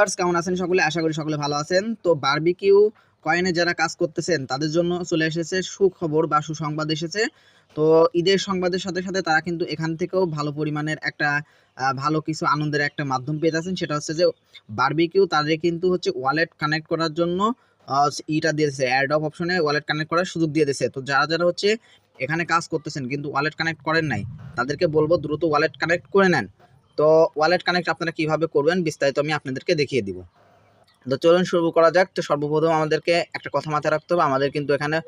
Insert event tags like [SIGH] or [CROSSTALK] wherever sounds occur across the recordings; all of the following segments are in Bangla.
Viewers, কেমন আছেন সকলে? আশা করি সকলে ভালো আছেন। তো বারবিকিউ কয়েনে যারা কাজ করতেছেন তাদের জন্য চলে এসেছে সুখবর বা সুসংবাদ এসেছে। তো ঈদের সংবাদের সাথে সাথে তারা কিন্তু এখান থেকেও ভালো পরিমাণের একটা ভালো কিছু আনন্দের একটা মাধ্যম পেয়ে যাচ্ছেন। সেটা হচ্ছে যে বারবিকিউ তাদের কিন্তু হচ্ছে ওয়ালেট কানেক্ট করার জন্য ইটা দিয়েছে অ্যাড অফ অপশনে ওয়ালেট কানেক্ট করার সুযোগ দিয়ে দিয়েছে। তো যারা যারা হচ্ছে এখানে কাজ করতেছেন কিন্তু ওয়ালেট কানেক্ট করেন নাই তাদেরকে বলব দ্রুত ওয়ালেট কানেক্ট করে নেন। তো ওয়ালেট কানেক্ট আপনারা কীভাবে করবেন বিস্তারিত আমি আপনাদেরকে দেখিয়ে দিব। তো চলুন শুরু করা যাক। তো সর্বপ্রথম আমাদেরকে একটা কথা মাথায় রাখতে হবে। আমাদের কিন্তু এখানে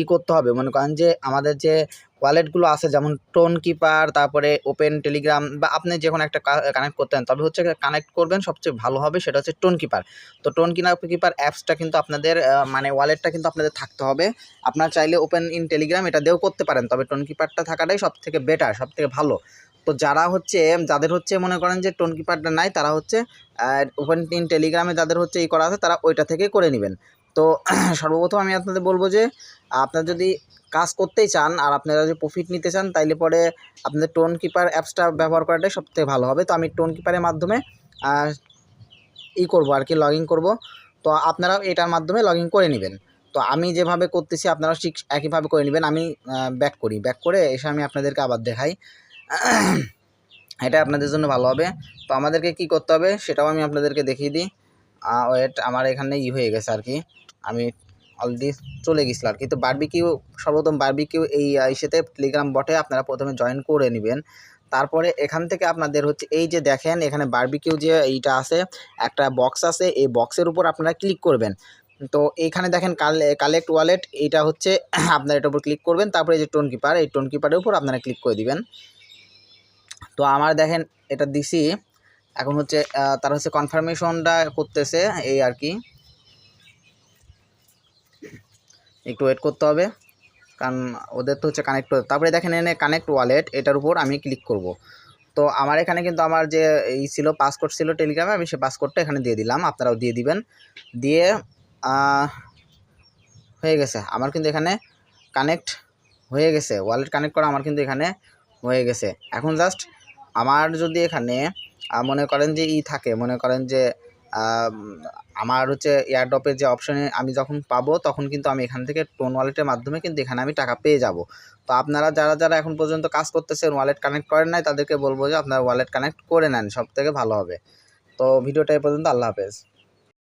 ই করতে হবে। মনে করেন যে আমাদের যে ওয়ালেটগুলো আছে, যেমন টোন কিপার তারপরে ওপেন টেলিগ্রাম বা আপনি যে কোনো একটা কানেক্ট করতেন তবে হচ্ছে কানেক্ট করবেন, সবচেয়ে ভালো হবে সেটা হচ্ছে টোন কিপার তো টোন কিপার অ্যাপসটা কিন্তু আপনাদের মানে ওয়ালেটটা কিন্তু আপনাদের থাকতে হবে। আপনার চাইলে ওপেন ইন টেলিগ্রাম এটা দিয়েও করতে পারেন। তবে টোন কিপারটা থাকাটাই সব থেকে বেটার সব থেকে ভালো। তো যারা হচ্ছে, যাদের হচ্ছে মনে করেন যে টোন কিপারটা নাই, তারা হচ্ছে ওপেন ইন টেলিগ্রামে যাদের হচ্ছে ই করা আছে, তারা ওইটা থেকে করে নেবেন। তো [CLEARS THROAT] সর্বপ্রথম আমি আপনাদের বলব যে, আপনারা যদি কাজ করতেই চান আর আপনারা যদি প্রফিট নিতে চান, তাইলে পরে আপনাদের টোন কিপার অ্যাপসটা ব্যবহার করাটাই সবথেকে ভালো হবে। তো আমি টোন কিপারের মাধ্যমে ই করব আর কি লগ ইন করব। তো আপনারাও এটার মাধ্যমে লগ ইন করে নেবেন। তো আমি যেভাবে করতেছি, আপনারাও ঠিক একইভাবে করে নেবেন। আমি ব্যাক করি। ব্যাক করে এসে আমি আপনাদেরকে আবার দেখাই। [CLEARS THROAT] এটা আপনাদের জন্য ভালো হবে। তো আমাদেরকে কি করতে হবে সেটাও আমি আপনাদেরকে দেখিয়ে দিই। ওয়েট আমার এখানে ই হয়ে গেছে আর কি আমি অলরেডি চলে গেছিল আর কি তো বারবিকিউ সর্বপ্রথম বারবিকিউ এই ইসেতে টেলিগ্রাম বটে আপনারা প্রথমে জয়েন করে নেবেন। তারপরে এখান থেকে আপনাদের হচ্ছে, এই যে দেখেন, এখানে বারবিকিউ যে এইটা আছে, একটা বক্স আছে, এই বক্সের উপর আপনারা ক্লিক করবেন। তো এইখানে দেখেন কালেক্ট ওয়ালেট এইটা হচ্ছে [CLEARS THROAT] আপনারা এটার উপর ক্লিক করবেন। তারপরে যে টোন কিপার এই টোন কিপারের উপর আপনারা ক্লিক করে দিবেন। তো আমার দেখেন এটা দিছি। এখন হচ্ছে তারা হচ্ছে কনফার্মেশনটা করতেছে এই আর কি। একটু ওয়েট করতে হবে, কারণ ওদের তো হচ্ছে কানেক্ট তারপরে দেখেন এনে কানেক্ট ওয়ালেট এটার উপর আমি ক্লিক করব। তো আমার এখানে কিন্তু আমার যে এই ছিল পাসকোড ছিল টেলিগ্রামে আমি সেই পাসকোডটা এখানে দিয়ে দিলাম, আপনারাও দিয়ে দিবেন। দিয়ে হয়ে গেছে। আমার কিন্তু এখানে কানেক্ট হয়ে গেছে। ওয়ালেট কানেক্ট করা আমার কিন্তু এখানে হয়ে গেছে। এখন জাস্ট আমার যদি এখানে মনে করেন যে ই থাকে, মনে করেন যে আমার হচ্ছে এয়ারড্রপের যে অপশানে আমি যখন পাবো, তখন কিন্তু আমি এখান থেকে টোন ওয়ালেটের মাধ্যমে কিন্তু এখানে আমি টাকা পেয়ে যাব। তো আপনারা যারা যারা এখন পর্যন্ত কাজ করতেছেন ওয়ালেট কানেক্ট করেন নাই, তাদেরকে বলব যে আপনারা ওয়ালেট কানেক্ট করে নেন সব থেকে ভালো হবে। তো ভিডিওটা এই পর্যন্ত, আল্লাহ হাফেজ।